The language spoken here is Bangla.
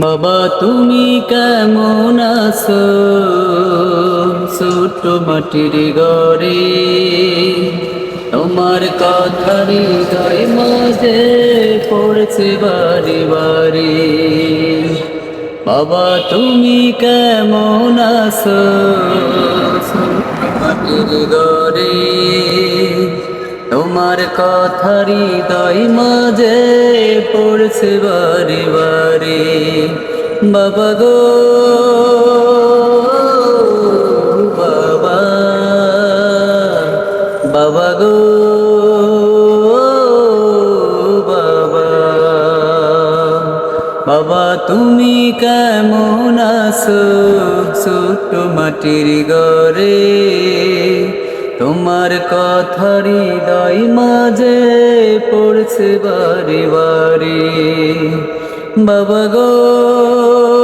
বাবা, তুমি কেমন আছো? ছোট মাটির ঘরে তোমার কথার হৃদয় মাঝে পড়ছে বাড়ি বাড়ি। বাবা, তুমি কেমন আছো? মাটির ঘরে তোমার কথার হৃদয় মাঝে পড়ছে বারে বারে। বাবা গো, বাবা। বাবা গো, বাবা। বাবা, তুমি কেমন আছো ছোট্ট মাটির ঘরে? তোমার কথার হৃদয় মাঝে পড়ছে বারে বারে। বাবা গো